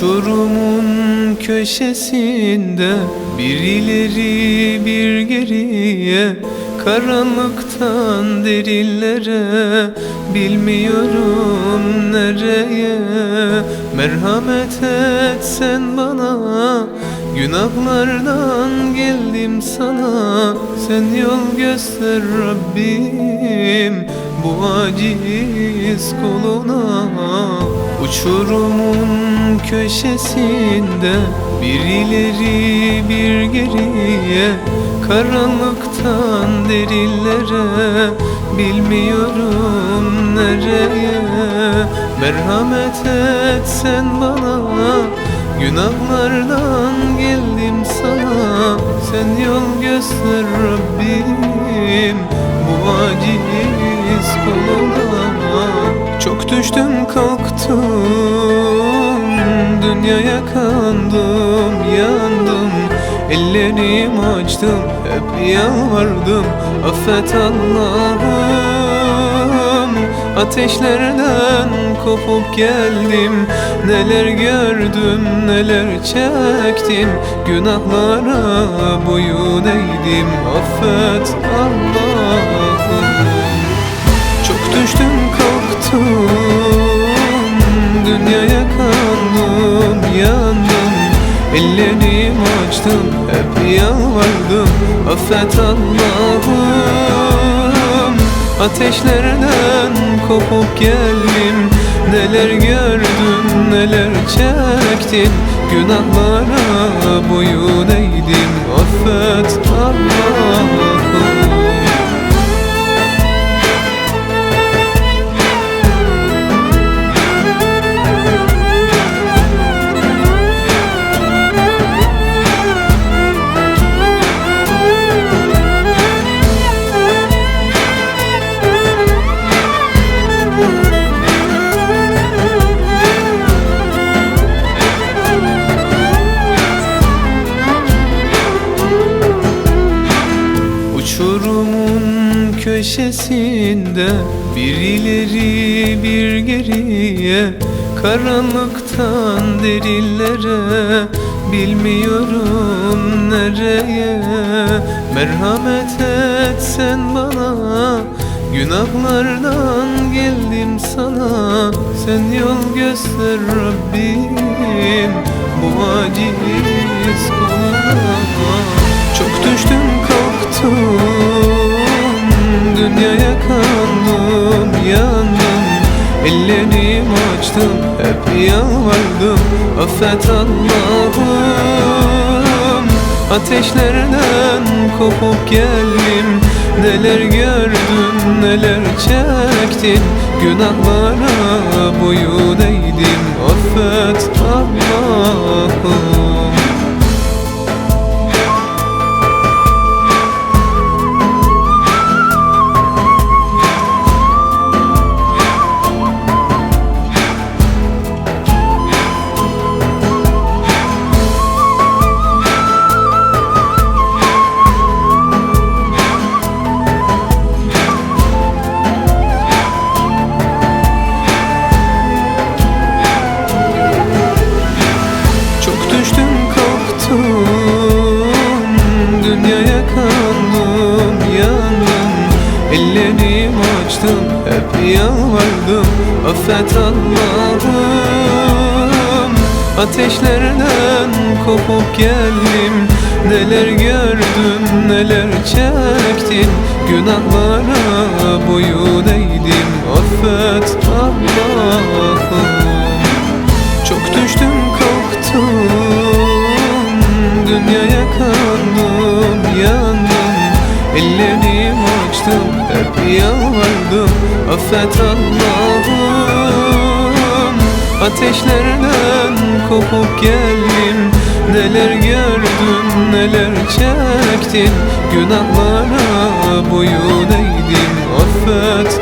Uçurumun köşesinde bir ileri bir geriye Karanlıktan derinlere bilmiyorum nereye. Merhamet et sen bana Günahlardan geldim sana. Sen yol göster Rabbim Bu aciz koluna Uçurumun köşesinde Bir ileri bir geriye Karanlıktan derinlere Bilmiyorum nereye. Merhamet et sen bana Günahlardan geldim sana. Sen yol göster Rabbim Bu aciz Çok düştüm kalktım. Dünyaya kandım yandım. Ellerimi açtım hep yalvardım. Affet Allah'ım. Ateşlerden kopup geldim. Neler gördüm neler çektim. Günahlara boyun eğdim. Affet Allah'ım. Çok düştüm kalktım Dünyaya kandım yandım. Ellerimi açtım hep yalvardım. Affet Allah'ım. Ateşlerden kopup geldim. Neler gördüm neler çektim Günahlara boyun eğdim. Affet Allah'ım Uçurumun köşesinde Bir ileri bir geriye Karanlıktan derinlere Bilmiyorum nereye. Merhamet et sen bana Günahlardan geldim sana. Sen yol göster Rabbim Bu aciz koluna Çok düştüm Dünyaya kandım yandım. Ellerimi açtım hep yalvardım. Affet Allah'ım. Ateşlerden kopup geldim. Neler gördüm neler çektim Günahlara boyun eğdim. Affet Allah'ım Ellerimi açtım hep yalvardım Affet Allah'ım. Ateşlerden kopup geldim Neler gördüm neler çektim Günahlara boyun eğdim Affet Allah'ım. Çok düştüm kalktım Dünyaya kandım yandım Ellerimi açtım hep yalvardım Affet Allah'ım. Ateşlerden kopup geldim Neler gördüm neler çektim. Günahlara boyun eğdim Affet